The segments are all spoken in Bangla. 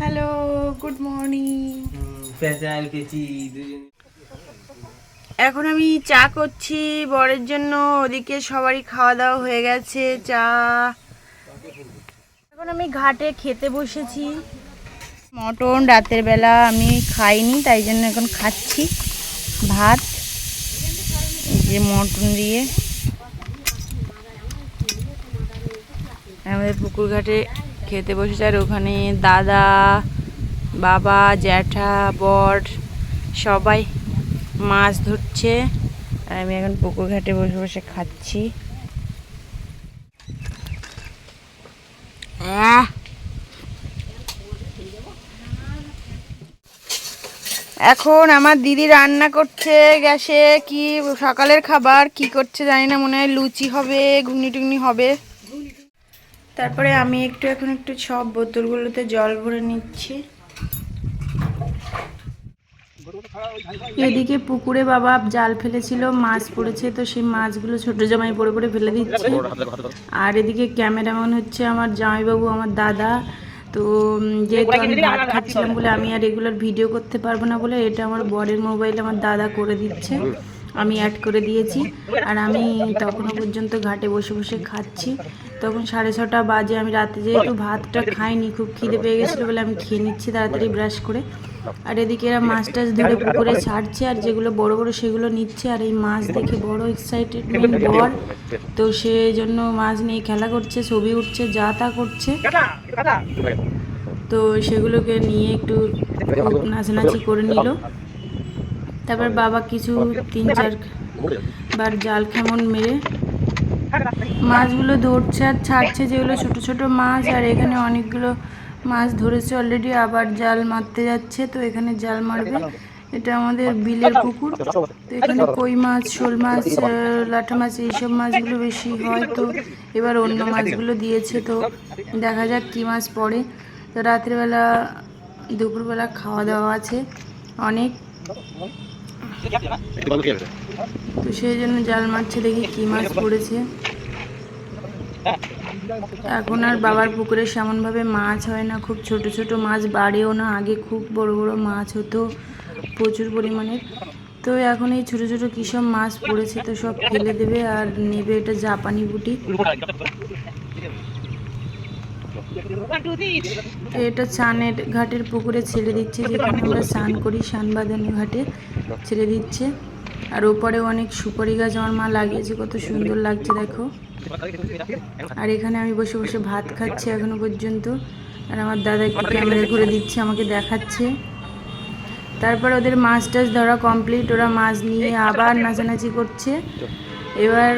হ্যালো গুড মর্নিং পেঁচি দুজন। এখন আমি চা করছি বরের জন্য। ওদিকে সবারই খাওয়া দাওয়া হয়ে গেছে চা। এখন আমি ঘাটে খেতে বসেছি। মটন রাতের বেলা আমি খাইনি তাই জন্য এখন খাচ্ছি। ভাত যে মটন দিয়ে। আমাদের পুকুর ঘাটে খেতে বসেছে আর ওখানে দাদা, বাবা, জ্যাঠা, বর সবাই মাছ ধরছে। আর আমি এখন পুকুর ঘাটে বসে বসে খাচ্ছি! এখন আমার দিদি রান্না করছে গ্যাসে, কি সকালের খাবার, কি করছে জানি না, মনে হয় লুচি হবে, ঘুগনি টুগনি হবে। তারপরে আমি একটু এখন একটু সব বোতলগুলোতে জল ভরে নিচ্ছি। এদিকে পুকুরে বাবা জাল ফেলেছিল, মাছ পড়েছে, তো সেই মাছগুলো ছোট জামাই পড়ে পড়ে ফেলে দিচ্ছে। আর এদিকে ক্যামেরাম্যান হচ্ছে আমার জামাইবাবু, আমার দাদা। তো যেহেতু আমি ভাত খাচ্ছিলাম বলে আমি আর রেগুলার ভিডিও করতে পারব না বলে এটা আমার বরের মোবাইল আমার দাদা করে দিচ্ছে। আমি অ্যাড করে দিয়েছি। আর আমি তখনও পর্যন্ত ঘাটে বসে বসে খাচ্ছি। তখন সাড়ে ছটা বাজে, আমি রাতে যেহেতু ভাতটা খাইনি, খুব খিদে পেয়ে গেছিল বলে আমি খেয়ে নিচ্ছি তাড়াতাড়ি ব্রাশ করে। আর এদিকে এরা মাছ টাছ ধরে পুকুরে ছাড়ছে, আর যেগুলো বড় বড় সেগুলো নিচ্ছে। আর এই মাছ দেখে বড় এক্সাইটেডমেন্ট বর। তো সেই জন্য মাছ নিয়ে খেলা করছে, ছবি উঠছে, যা তা করছে। তো সেগুলোকে নিয়ে একটু নাচানাচি করে নিল। তারপর বাবা কিছু তিন চার বার জাল খেমন মেরে মাছগুলো ধরছে আর ছাড়ছে যেগুলো ছোট ছোট মাছ আর এখানে অনেকগুলো মাছ ধরেছে অলরেডি আবার জাল মারতে যাচ্ছে তো এখানে জাল মারবে। এটা আমাদের বিলের পুকুর। তো এখানে কই মাছ শোল মাছ লাটা মাছ এইসব মাছগুলো বেশি হয় তো এবার অন্য মাছগুলো দিয়েছে। তো দেখা যাক কী মাছ পড়ে। তো রাত্রিবেলা দুপুরবেলা খাওয়া দাওয়া আছে অনেক। তো সেই জন্য জাল মারছে দেখি কী মাছ পড়েছে। এখন আর বাবার পুকুরে সেমনভাবে মাছ হয় না, খুব ছোট ছোট মাছ, বাড়েও না, আগে খুব বড় বড় মাছ হতো প্রচুর পরিমাণের তো এখন এই ছোট ছোট কী সব মাছ পড়েছে তো সব ফেলে দেবে আর নেবে এটা জাপানি বুটি। এটা চানের ঘাটের পুকুরে ছেড়ে দিচ্ছে, যেখানে আমরা স্নান করি সানবাঁধানো ঘাটে। ছেড়ে দিচ্ছে। আর ওপরে অনেক সুপারি গাছ আমার মা লাগিয়েছে, কত সুন্দর লাগছে, দেখো। আর এখানে আমি বসে বসে ভাত খাচ্ছি এখনও পর্যন্ত। আর আমার দাদা একটু ক্যামেরা করে দিচ্ছে, আমাকে দেখাচ্ছে। তারপর ওদের মাছ টাছ ধরা কমপ্লিট, ওরা মাছ নিয়ে আবার নাচানাচি করছে। এবার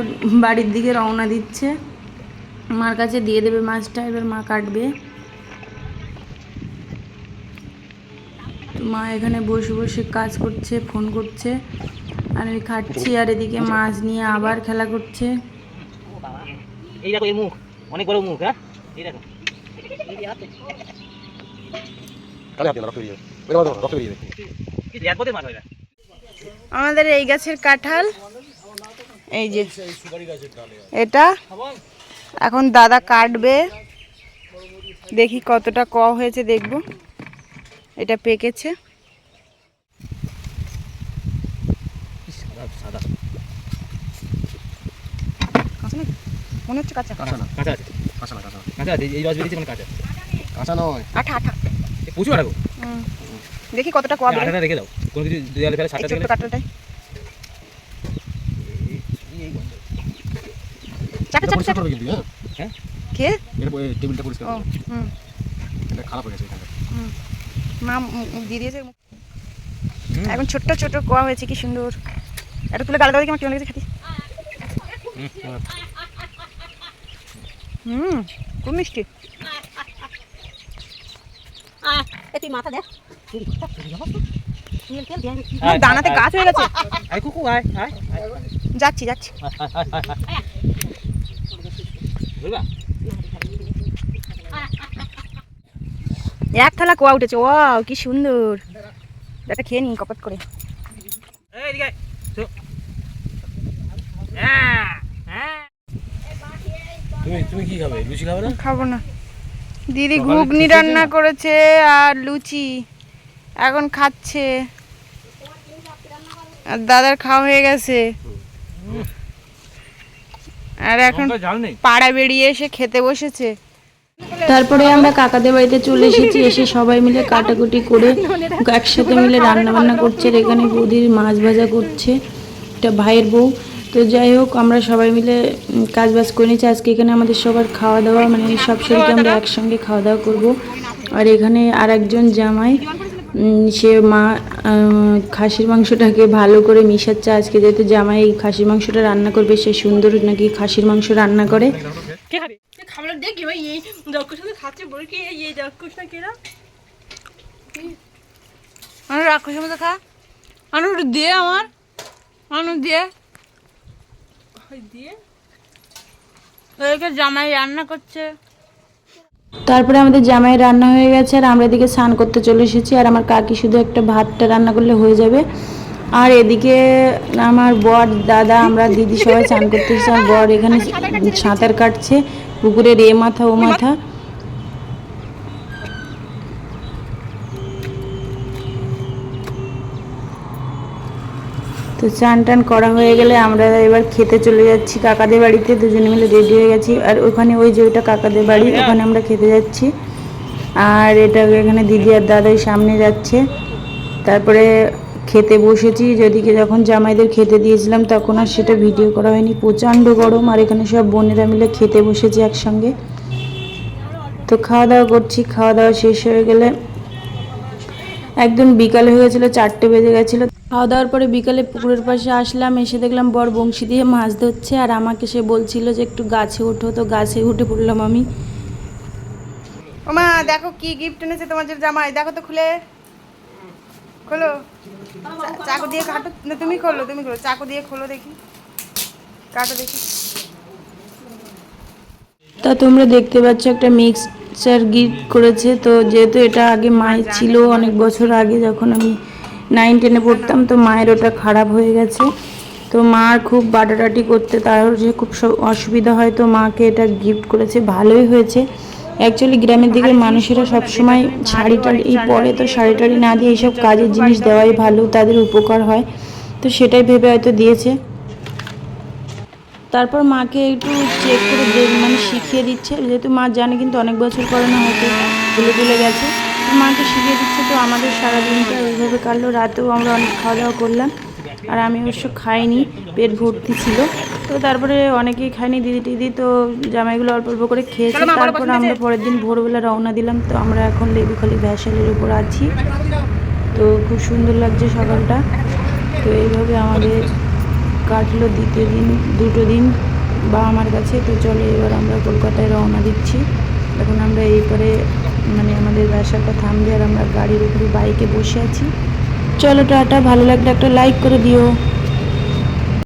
বাড়ির দিকে রওনা দিচ্ছে। মার কাছে দিয়ে দেবে মাছটা, এবার মা কাটবে। মা এখানে বসে বসে কাজ করছে ফোন করছে। আর আমি খাচ্ছি আর এদিকে মাছ নিয়ে আবার খেলা করছে। এই দেখো এই মুখ। অনেক বড় মুখ হ্যাঁ? এই দেখো। আমাদের এই গাছের কাঁঠাল এই যে এটা। এখন দাদা কাটবে। দেখি কতটা ক হয়েছে দেখব। এটা পেকেছে। সাদা মনে হচ্ছে কাঁচা। কাঁচা না কাঁচা আছে। কাঁচা না কাঁচা না। কাঁচা আছে এই রস বেরিয়েছে মানে কাঁচা। কাঁচা নয়। আঠা আঠা। প্রচুর দেখি কতটা কোয়া বেরোয়। রেখে দাও। কোনো কিছু দেওয়ালে ফেলে সাতটা ছোট্ট থেকে কাঁঠালটাই চাটা চাটা চাটা কিন্তু হ্যাঁ? হ্যাঁ খেয়ে এটা টেবিলটা পরিষ্কার হুম। এটা খারাপ হয়ে গেছে এখানে। হুম। মা দিয়ে দিয়েছে এখন ছোট্ট ছোট কোয়া হয়েছে কি সুন্দর। এটা তুলে গালটা দেখি আমার কেমন লেগেছে? খেতে। হুম, খুব মিষ্টি। আয়, দানাতে গাছ হয়ে গেছে। যাচ্ছি যাচ্ছি। এক থালা কোয়া উঠেছে ও কি সুন্দর। একটা খেয়ে নিই কপাট করে। হ্যাঁ হ্যাঁ। তুমি তুমি কি খাবে? লুচি খাবে না? খাব না। দিদি ঘুগনি রান্না করেছে আর লুচি। এখন খাচ্ছে। আর দাদার খাওয়া হয়ে গেছে। আর এখন পাড়া বেরিয়ে এসে খেতে বসেছে। তারপরে আমরা কাকাদের বাড়িতে চলে এসেছি, এসে সবাই মিলে কাটাকুটি করে একসাথে মিলে রান্না বান্না করছে এখানে বৌদির মাছ ভাজা করছে, এটা ভাইয়ের বউ। তো যাই হোক, আমরা সবাই মিলে কাজ বাজ করে নিচ্ছি আজকে এখানে আমাদের সবার খাওয়া দাওয়া মানে সব শরীরকে আমরা একসঙ্গে খাওয়া দাওয়া করব। আর এখানে আর একজন জামাই সে মা খাসির মাংসটাকে ভালো করে মিশাচ্ছে আজকে। যেহেতু জামাই খাসির মাংসটা রান্না করবে, সে সুন্দর নাকি খাসির মাংস রান্না করে। খাবার দেখি ভাই এই খাচ্ছে বলে কি এই না আনু রাক্ষসের মতো খা। আনু আমার। আনু দিয়ে? দিয়ে জামাই রান্না করছে। তারপরে আমাদের জামাই রান্না হয়ে গেছে আর আমরা এদিকে স্নান করতে চলে এসেছি আর আমার কাকি শুধু একটা ভাতটা রান্না করলে হয়ে যাবে। আর এদিকে আমার বর দাদা আমরা দিদি সবাই স্নান করতে এসেছি। আর বর এখানে সাঁতার কাটছে। পুকুরের এ মাথা ও মাথা। তো চান টান করা হয়ে গেলে আমরা এবার খেতে চলে যাচ্ছি। কাকাদের বাড়িতে দুজনে মিলে রেডি হয়ে গেছি। আর ওখানে ওই যে ওইটা কাকাদের বাড়ি ওখানে আমরা খেতে যাচ্ছি। আর এটা এখানে দিদি আর দাদাই সামনে যাচ্ছে। তারপরে খেতে বসেছি, যদিকে যখন জামাইদের খেতে দিয়েছিলাম, তখন আর সেটা ভিডিও করা হয়নি। প্রচণ্ড গরম, আর এখানে সব বোনেরা মিলে খেতে বসেছি একসঙ্গে। তো খাওয়া দাওয়া করছি, খাওয়া দাওয়া শেষ হয়ে গেলে একদম বিকাল হয়ে গেছিল, চারটে বেজে গেছিল। খাওয়া দাওয়ার পরে বিকালে পুকুরের পাশে আসলাম, এসে দেখলাম বর বংশী দিয়ে মাছ ধরছে, আর আমাকে সে বলছিল যে একটু গাছে ওঠো তো গাছে উঠে পড়লাম আমি। মা দেখো কি গিফট এনেছে তোমার জামাই, দেখো তো খুলে। খোলো। চাকু দিয়ে কাটো। না তুমি খোলো তুমি খোলো। চাকু দিয়ে খোলো দেখি। কাটো দেখি। তা তোমরা দেখতে পাচ্ছ একটা মিক্সচার গিফট করেছে। তো যেহেতু এটা আগে মায়ের ছিল অনেক বছর আগে যখন আমি নাইন টেনে পড়তাম তো মায়ের ওটা খারাপ হয়ে গেছে। তো মার খুব বাটাটাটি করতে তার যে খুব অসুবিধা হয় তো মাকে এটা গিফট করেছে। ভালোই হয়েছে। অ্যাকচুয়ালি গ্রামের দিকে মানুষেরা সবসময় শাড়ি টাড়ি পরে তো শাড়ি টাড়ি না দিয়ে এইসব কাজের জিনিস দেওয়াই ভালো, তাদের উপকার হয়। তো সেটাই ভেবে হয়তো দিয়েছে। তারপর মাকে একটু চেক করে দেখ মানে শিখিয়ে দিচ্ছে। যেহেতু মা জানে কিন্তু অনেক বছর পরে না হয়তো ভুলে ভুলে গেছে। মাকে শিখিয়ে দিচ্ছে, তো আমাদের সারাদিনটা এইভাবে কাটলো। রাতেও আমরা অনেক খাওয়া দাওয়া করলাম। আর আমি অবশ্য খাইনি পেট ভর্তি ছিল। তো তারপরে অনেকেই খাইনি দিদি টিদি তো জামাইগুলো অল্প অল্প করে খেয়েছে। তারপর আমরা পরের দিন ভোরবেলা রওনা দিলাম। তো আমরা এখন লেবুখালি ভ্যাসালের উপর আছি। তো খুব সুন্দর লাগছে সকালটা। তো এইভাবে আমাদের কাটলো দ্বিতীয় দিন দুটো দিন বা আমার কাছে। তো চলো এবার আমরা কলকাতায় রওনা দিচ্ছি। এখন আমরা এই পরে মানে আমাদের ব্যবসাটা থামবে আর আমরা গাড়ির উপরে বাইকে বসে আছি। চলো টাটা ভালো লাগলে একটা লাইক করে দিও।